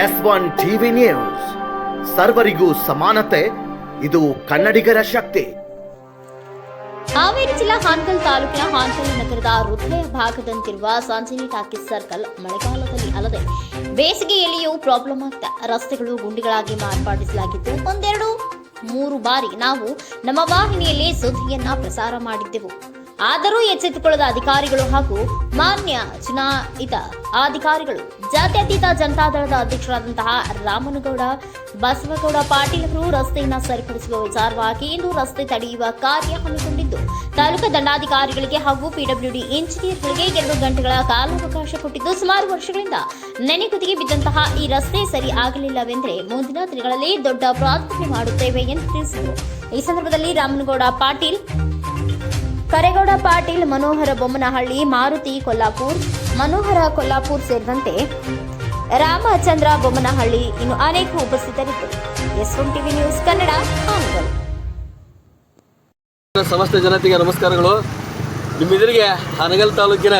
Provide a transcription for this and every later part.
S one TV news. ಸರ್ವರಿಗೂ ಸಮಾನತೆ, ಇದು ಕನ್ನಡಿಗರ ಶಕ್ತಿ. ಹಾವೇರಿ ಜಿಲ್ಲಾ ಹಾನಗಲ್ ತಾಲೂಕಿನ ಹಾನಗಲ್ ನಗರದ ಹೃದಯ ಭಾಗದಂತಿರುವ ಸಂಜನಿ ಟಾಕೀಸ್ ಸರ್ಕಲ್ ಮಳೆಗಾಲದಲ್ಲಿ ಅಲ್ಲದೆ ಬೇಸಿಗೆಯಲ್ಲಿಯೂ ಪ್ರಾಬ್ಲಮ್ ಆಗ್ತಾ ರಸ್ತೆಗಳು ಗುಂಡಿಗಳಾಗಿ ಮಾರ್ಪಾಡಿಸಲಾಗಿದ್ದು, ಒಂದೆರಡು ಮೂರು ಬಾರಿ ನಾವು ನಮ್ಮ ವಾಹಿನಿಯಲ್ಲಿ ಸುದ್ದಿಯನ್ನ ಪ್ರಸಾರ ಮಾಡಿದ್ದೆವು. ಆದರೂ ಎಚ್ಚೆತ್ತುಕೊಳ್ಳದ ಅಧಿಕಾರಿಗಳು ಹಾಗೂ ಮಾನ್ಯ ಚುನಾಯಿತ ಅಧಿಕಾರಿಗಳು, ಜಾತ್ಯತೀತ ಜನತಾದಳದ ಅಧ್ಯಕ್ಷರಾದಂತಹ ರಾಮನಗೌಡ, ಬಸವಗೌಡ ಪಾಟೀಲ್ ಅವರು ರಸ್ತೆಯನ್ನು ಸರಿಪಡಿಸುವ ವಿಚಾರವಾಗಿ ಇಂದು ರಸ್ತೆ ತಡೆಯುವ ಕಾರ್ಯ ಹಮ್ಮಿಕೊಂಡಿದ್ದು, ತಾಲೂಕು ದಂಡಾಧಿಕಾರಿಗಳಿಗೆ ಹಾಗೂ ಪಿಡಬ್ಲ್ಯೂಡಿ ಇಂಜಿನಿಯರ್ಗಳಿಗೆ ಎರಡು ಗಂಟೆಗಳ ಕಾಲಾವಕಾಶ ಕೊಟ್ಟಿದ್ದು ಸುಮಾರು ವರ್ಷಗಳಿಂದ ನೆನೆಗುದಿಗೆ ಬಿದ್ದಂತಹ ಈ ರಸ್ತೆ ಸರಿ ಆಗಲಿಲ್ಲವೆಂದರೆ ಮುಂದಿನ ದಿನಗಳಲ್ಲಿ ದೊಡ್ಡ ಪ್ರಾರ್ಥನೆ ಮಾಡುತ್ತೇವೆ ಎಂದು ತಿಳಿಸಿದರು. ಈ ಸಂದರ್ಭದಲ್ಲಿ ರಾಮನಗೌಡ ಪಾಟೀಲ್ ಕರೇಗೌಡ ಪಾಟೀಲ್, ಮನೋಹರ ಬೊಮ್ಮನಹಳ್ಳಿ, ಮಾರುತಿ ಕೊಲ್ಲಾಪುರ್, ಮನೋಹರ ಕೊಲ್ಲಾಪುರ್ ಸೇರಿದಂತೆ ರಾಮಚಂದ್ರ ಬೊಮ್ಮನಹಳ್ಳಿ ಇನ್ನು ಅನೇಕ ಉಪಸ್ಥಿತರಿದ್ದರು. ಎಸ್ ಟಿವಿ ನ್ಯೂಸ್ ಕನ್ನಡ ಸಮಸ್ತ ಜನತೆಗೆ ನಮಸ್ಕಾರಗಳು. ನಿಮ್ಮ ಎದುರಿಗೆ ಹಾನಗಲ್ ತಾಲೂಕಿನ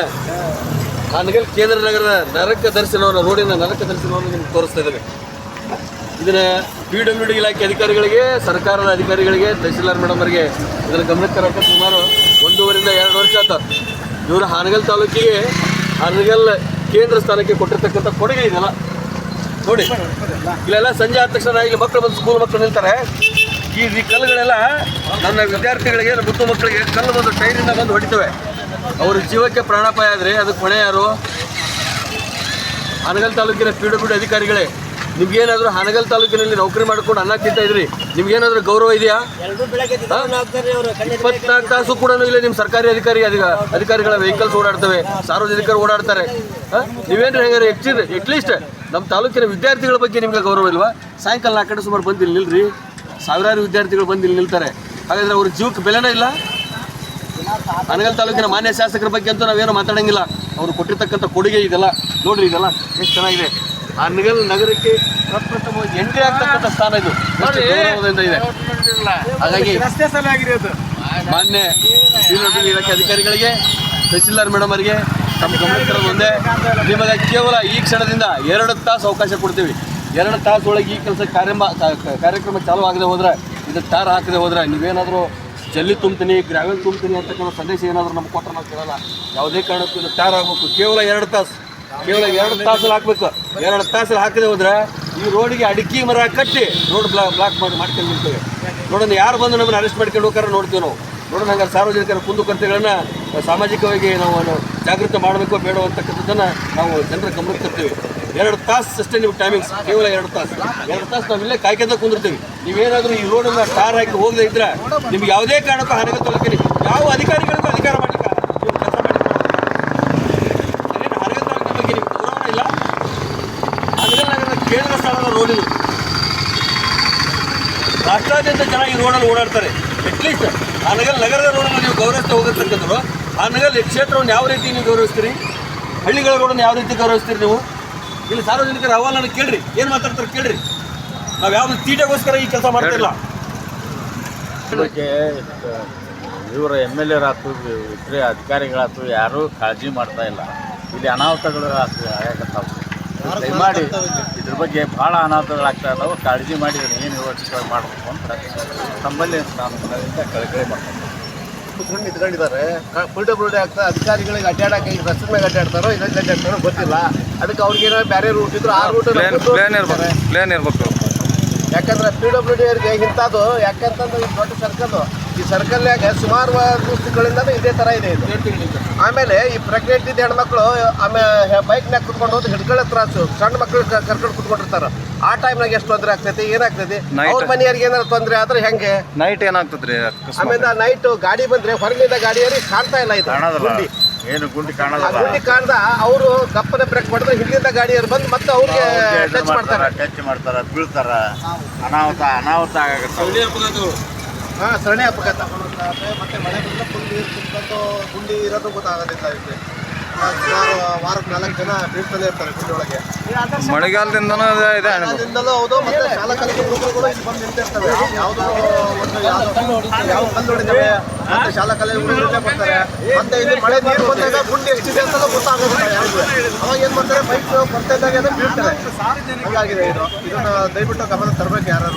ಹನಗಲ್ ಕೇಂದ್ರ ನಗರದ ನರಕ ದರ್ಶನವನ್ನು, ರೋಡಿನ ನರಕ ದರ್ಶನವನ್ನು ನಿಮ್ಗೆ ತೋರಿಸ್ತಾ ಇದ್ದೇವೆ. ಇದನ್ನ ಪಿ ಡಬ್ಲ್ಯೂ ಡಿ ಇಲಾಖೆ ಅಧಿಕಾರಿಗಳಿಗೆ, ಸರ್ಕಾರದ ಅಧಿಕಾರಿಗಳಿಗೆ, ತಹಸೀಲ್ದಾರ್ ಮೇಡಮ್ ಅವರಿಗೆ ಇದರ ಗಮನಕ್ಕೆ ಸುಮಾರು ಒಂದೂವರಿಂದ ಎರಡು ವರ್ಷ ಆತ. ಇವರು ಹಾನಗಲ್ ತಾಲೂಕಿಗೆ ಹಾನಗಲ್ ಕೇಂದ್ರ ಸ್ಥಾನಕ್ಕೆ ಕೊಟ್ಟಿರ್ತಕ್ಕಂಥ ಕೊಡುಗೆ ಇದೆಲ್ಲ. ನೋಡಿ. ಇಲ್ಲೆಲ್ಲ ಸಂಜೆ ಆದ ತಕ್ಷಣ ಇಲ್ಲಿ ಮಕ್ಕಳು ಬಂದು ಸ್ಕೂಲ್ ಮಕ್ಕಳು ನಿಲ್ತಾರೆ. ಈ ಕಲ್ಲುಗಳೆಲ್ಲ ನನ್ನ ವಿದ್ಯಾರ್ಥಿಗಳಿಗೆ ಮುದ್ದು ಮಕ್ಕಳಿಗೆ ಕಲ್ಲು ಬಂದು ಟೈರಿಂದ ಬಂದು ಹೊಡಿತವೆ. ಅವ್ರ ಜೀವಕ್ಕೆ ಪ್ರಾಣಾಪಾಯ ಆದರೆ ಅದಕ್ಕೆ ಹೊಣೆ ಯಾರು? ಹಾನಗಲ್ ತಾಲೂಕಿನ ಪಿ ಡಬ್ಲ್ಯೂ ಅಧಿಕಾರಿಗಳೇ. ನಿಮ್ಗೇನಾದರೂ ಹಾನಗಲ್ ತಾಲೂಕಿನಲ್ಲಿ ನೌಕರಿ ಮಾಡ್ಕೊಂಡು ಅನ್ನ ತಿಂತಾ ಇದ್ರಿ ನಿಮ್ಗೇನಾದರೂ ಗೌರವ ಇದೆಯಾ? ಇಪ್ಪತ್ನಾಲ್ಕು ತಾಸು ಕೂಡ ಇಲ್ಲ ನಿಮ್ಮ ಸರ್ಕಾರಿ ಅಧಿಕಾರಿ ಅಧಿಕ ಅಧಿಕಾರಿಗಳ ವೆಹಿಕಲ್ಸ್ ಓಡಾಡ್ತವೆ ಸಾರ್ವಜನಿಕರು ಓಡಾಡ್ತಾರೆ. ನೀವೇನು ನೀವೇನ್ರಿ ಹೆಚ್ಚಿದ್ರೆ ಅಟ್ಲೀಸ್ಟ್ ನಮ್ಮ ತಾಲೂಕಿನ ವಿದ್ಯಾರ್ಥಿಗಳ ಬಗ್ಗೆ ನಿಮ್ಗೆ ಗೌರವ ಇಲ್ವಾ? ಸಾಯಂಕಾಲ ನಾಲ್ಕು ಗಂಟೆ ಸುಮಾರು ಬಂದು ಇಲ್ಲಿ ನಿಲ್ರಿ. ಸಾವಿರಾರು ವಿದ್ಯಾರ್ಥಿಗಳು ಬಂದು ಇಲ್ಲಿ ನಿಲ್ತಾರೆ. ಹಾಗಾದ್ರೆ ಅವ್ರ ಜೀವಕ್ಕೆ ಬೆಲೆನೇ ಇಲ್ಲ? ಹನಗಲ್ ತಾಲೂಕಿನ ಮಾನ್ಯ ಶಾಸಕರ ಬಗ್ಗೆ ಅಂತೂ ನಾವೇನು ಮಾತಾಡಂಗಿಲ್ಲ. ಅವರು ಕೊಟ್ಟಿರ್ತಕ್ಕಂಥ ಕೊಡುಗೆ ಇದೆಲ್ಲ ನೋಡ್ರಿ ಇದೆಲ್ಲ ಎಷ್ಟು ಚೆನ್ನಾಗಿದೆ. ಅನಗಲ್ ನಗರಕ್ಕೆ ಪ್ರಪ್ರಥಮವಾಗಿ ಎಂಟ್ರಿ ಆಗ್ತಕ್ಕಂಥ ಸ್ಥಾನ ಇದು. ಇದೆ. ಹಾಗಾಗಿ ರಸ್ತೆ ಆಗಿರೋದು ಮಾನ್ಯ ಶ್ರೀನಗರ ಇಲಾಖೆ ಅಧಿಕಾರಿಗಳಿಗೆ ತಹಸೀಲ್ದಾರ್ ಮೇಡಮ್ ಅವರಿಗೆ ತಮ್ಮ ಗಮನಕ್ಕೆ ಮುಂದೆ ಒಂದೇ. ನಿಮಗೆ ಕೇವಲ ಈ ಕ್ಷಣದಿಂದ ಎರಡು ತಾಸು ಅವಕಾಶ ಕೊಡ್ತೀವಿ. ಎರಡು ತಾಸು ಒಳಗೆ ಈ ಕೆಲಸ ಕಾರ್ಯಕ್ರಮ ಕಾರ್ಯಕ್ರಮ ಚಾಲು ಆಗದೆ ಹೋದ್ರೆ ಇದು ಟಾರ್ ಹಾಕದೆ ಹೋದ್ರೆ ನೀವೇನಾದರೂ ಜಲ್ಲಿ ತುಂಬ್ತೀನಿ ಗ್ರಾವೆಲ್ ತುಂಬ್ತೀನಿ ಅಂತಕ್ಕಂಥ ಸಂದೇಶ ಏನಾದರೂ ನಮ್ಗೆ ಕೊಟ್ಟರೆ ನಾವು ಕೇಳಲ್ಲ. ಯಾವುದೇ ಕಾರಣಕ್ಕೂ ಇದು ಟಾರ್ ಆಗಬೇಕು. ಕೇವಲ ಎರಡು ತಾಸು. ಕೇವಲ ಎರಡು ತಾಸಲ್ಲಿ ಹಾಕ್ಬೇಕು. ಎರಡು ತಾಸಲ್ಲಿ ಹಾಕದೆ ಹೋದ್ರೆ ಈ ರೋಡಿಗೆ ಅಡಿಕೆ ಮರ ಕಟ್ಟಿ ರೋಡ್ ಬ್ಲಾಕ್ ಬ್ಲಾಕ್ ಮಾಡಿ, ಮಾಡ್ಕೊಂಡು ನಿಲ್ತೇವೆ ನೋಡೋಣ ಯಾರು ಬಂದು ನಮ್ಮನ್ನು ಅರೆಸ್ಟ್ ಮಾಡ್ಕೊಂಡು ಹೋಗಾರ ನೋಡ್ತೀವಿ ನಾವು. ನೋಡೋಣ ಹಂಗಾರೆ ಸಾರ್ವಜನಿಕರ ಕುಂದುಕೊರತೆಗಳನ್ನು ಸಾಮಾಜಿಕವಾಗಿ ನಾವು ಜಾಗೃತ ಮಾಡಬೇಕು ಬೇಡ ಅಂತಕ್ಕಂಥದ್ದನ್ನು ನಾವು ಜನರ ಗಮನಕ್ಕೆ ತರ್ತೀವಿ. ಎರಡು ತಾಸು ಅಷ್ಟೇ ನೀವು ಟೈಮಿಂಗ್ಸ್ ಕೇವಲ ಎರಡು ತಾಸು. ಎರಡು ತಾಸು ನಾವು ಇಲ್ಲೇ ಕಾಯ್ಕೊಂತ ಕುಂದಿರ್ತೀವಿ. ನೀವೇನಾದರೂ ಈ ರೋಡನ್ನು ಟಾರ್ ಹಾಕಿ ಹೋಗದೇ ಇದ್ರೆ ನಿಮ್ಗೆ ಯಾವುದೇ ಕಾರಣಕ್ಕೂ ಹಾನಿಗೆ ತೊಲಕಲಿ ಯಾವ ಅಧಿಕಾರಿಗಳಿಗೂ ಅಧಿಕಾರ ಮಾಡಲಿಕ್ಕೆ ನೀವು ಕೆಲಸ ಮಾಡಿ ಹರಗಲ್ ತಾಲೂಕಿನ ಬಗ್ಗೆ ನಿಮ್ಗೆ ಗೌರವನೇ ಇಲ್ಲ ಹರಗಲ್ ನಗರದ ಕೇಂದ್ರ ಸ್ಥಳದ ರೋಡ್ ರಾಷ್ಟ್ರಾದ್ಯಂತ ಜನ ರೋಡಲ್ಲಿ ಓಡಾಡ್ತಾರೆ ಅಟ್ಲೀಸ್ಟ್ ಹನಗಲ್ ನಗರದ ರೋಡನ್ನು ನೀವು ಗೌರವಿಸ್ತಾ ಹೋಗತಕ್ಕಂಥವ್ರು ನಗರ ಕ್ಷೇತ್ರವನ್ನು ಯಾವ ರೀತಿ ನೀವು ಗೌರವಿಸ್ತೀರಿ? ಹಳ್ಳಿಗಳ ರೋಡನ್ನು ಯಾವ ರೀತಿ ಗೌರವಿಸ್ತೀರಿ ನೀವು? ಇಲ್ಲಿ ಸಾರ್ವಜನಿಕರ ಅಹವಾಲನ್ನು ಕೇಳ್ರಿ. ಏನು ಮಾತಾಡ್ತಾರೆ ಕೇಳ್ರಿ. ನಾವು ಯಾವ್ದು ಚೀಟೆಗೋಸ್ಕರ ಈ ಕೆಲಸ ಮಾಡ್ತಿಲ್ಲ ಇವರ ಎಂ ಎಲ್ ಎರಾತು, ಇತರೆ ಅಧಿಕಾರಿಗಳಾತು ಯಾರೂ ಕಾಳಜಿ ಮಾಡ್ತಾ ಇಲ್ಲ. ಇಲ್ಲಿ ಅನಾಹುತಗಳು ಆಗ್ತಾವೆ ದಯಮಾಡಿ ಇದ್ರ ಬಗ್ಗೆ ಭಾಳ ಅನಾಹುತಗಳಾಗ್ತಾ ಇದಾವೆ ಕಾಳಜಿ ಮಾಡಿ ಇದನ್ನ ಏನು ಯೋಚನೆ ಮಾಡಬೇಕು ಅಂತ ತಮ್ಮಲ್ಲಿ ನಾನು ಕಳಕಳಿ ಮಾಡ್ತೀನಿ ಕುತ್ಕೊಂಡು ನಿಂತ್ಕೊಂಡಿದ್ದಾರೆ. ಪುಲ್ಟ ಬುಲ್ಟೆ ಆಗ್ತಾ ಅಧಿಕಾರಿಗಳಿಗೆ ಅಡ್ಡಾಡಕ್ಕೆ ಈಗ ರಸ್ತೆ ಮೇಲೆ ಅಡ್ಡಾಡ್ತಾರೋ ಇದಕ್ಕೆ ಅಡ್ಡಾಡ್ತಾರೋ ಗೊತ್ತಿಲ್ಲ. ಅದಕ್ಕೆ ಅವ್ರಿಗೆ ಏನೋ ಬೇರೆ ರೂಟ್ ಇದ್ರು ಆ ರೂಟ್ ಪ್ಲೇನ್ ಇರ್ಬೇಕು. ಪ್ಲೇನ್ ಇರ್ಬೇಕು. ಯಾಕಂದ್ರೆ ಪಿ ಡಬ್ಲ್ಯೂ ಡಿ ಅವ್ರಿಗೆ ಇಂಥದ್ದು ಯಾಕಂತಂದ್ರೆ ದೊಡ್ಡ ಸರ್ಕಲ್ ಈ ಸರ್ಕಲ್ನಾಗ ಸುಮಾರು ದಿವಸಗಳಿಂದ ಇದೇ ತರ ಇದೆ ಇದು. ಆಮೇಲೆ ಈ ಪ್ರೆಗ್ನೆಂಟ್ ಇದ್ದ ಹೆಣ್ಮಕ್ಳು ಆಮೇಲೆ ಬೈಕ್ನಾಗ ಕುತ್ಕೊಂಡು ಹೋದ್ರೆ ಹಿಡ್ಕೊಳ್ಳೋ ತ್ರಾಸು ಸಣ್ಣ ಮಕ್ಳು ಕರ್ಕೊಂಡು ಕುತ್ಕೊಂಡಿರ್ತಾರ. ಆ ಟೈಮ್ನಾಗ ಎಷ್ಟು ತೊಂದರೆ ಆಗ್ತೈತಿ? ಏನಾಗ್ತೈತಿ. ಅವ್ರ ಮನೆಯವ್ರಿಗೆ ಏನಾರು ತೊಂದರೆ ಆದ್ರೆ ಹೆಂಗೆ? ನೈಟ್ ಏನಾಗ್ತದ್ರಿ ಆಮೇಲೆ ನೈಟ್ ಗಾಡಿ ಬಂದ್ರೆ ಹೊರಗಿಂದ ಗಾಡಿಯವ್ರಿಗೆ ಕಾಣ್ತಾ ಇಲ್ಲ ಇದು. ಗುಂಡಿ. ಏನು ಗುಂಡಿ ಆ ಕಾಣೋದಲ್ಲ ಗುಂಡಿ ಕಾಣ್ದ ಅವರು ಕಪ್ಪನ ಬ್ರೇಕ್ ಮಾಡಿದ್ರೆ ಹಿಂದಿನ ಗಾಡಿಯವ್ರು ಬಂದು ಮತ್ತೆ ಅವ್ರಿಗೆ ಟಚ್ ಮಾಡ್ತಾರೆ. ಟಚ್ ಮಾಡ್ತಾರ ಬೀಳ್ತಾರ. ಅನಾಹುತ ಅನಾಹುತ ಆಗಕತ್ತಾವ ಹಾ ಸರಣಿ ಅಪಘಾತ. ಮತ್ತೆ ಮಳೆ ಬಂದ್ರೆ ಫುಲ್ ನೀರು ತುಂಬಿಕೊಂಡು ಗುಂಡಿ ಇರೋದು ಗೊತ್ತಾಗೋದಿಲ್ಲ ಇಲ್ಲಿ. ಸುಮಾರು ವಾರಕ್ಕೆ ನಾಲ್ಕು ಜನ ಬೀಳ್ತಲೇ ಇರ್ತಾರೆ ಗುಂಡಿ ಒಳಗೆ ಮಳೆಗಾಲದಿಂದನೂ ಇದೆ ಅದರಿಂದಲೂ ಹೌದು ಮತ್ತೆ ಶಾಲಾ ಕಾಲೇಜು ಹುಡುಗರುಗಳು ಇಲ್ಲಿ ಬಂದು ನಿಂತಿರ್ತವೆ ಯಾವುದೋ ಒಂದು ಯಾವ ಯಾವ ಕಲ್ಲು ಹೊಡಿತವೆ ಮತ್ತೆ ಶಾಲಾ ಕಾಲೇಜು ಬರ್ತಾರೆ. ಮತ್ತೆ ಇಲ್ಲಿ ಮಳೆ ನೀರು ಬಂದಾಗ ಗುಂಡಿ ಎಷ್ಟಿದೆ ಅಂತ ಗೊತ್ತಾಗೋದಿಲ್ಲ ಯಾರಿಗೂ. ಅವಾಗ ಏನ್ ಮಾಡ್ತಾರೆ ಬೈಕ್ ಬರ್ತಾ ಇದ್ದಾಗ ಬೀಳ್ತಾರೆ. ಹಂಗಾಗಿದೆ ಇದು. ಇದನ್ನು ದಯವಿಟ್ಟು ಗಮನ ತರಬೇಕು ಯಾರು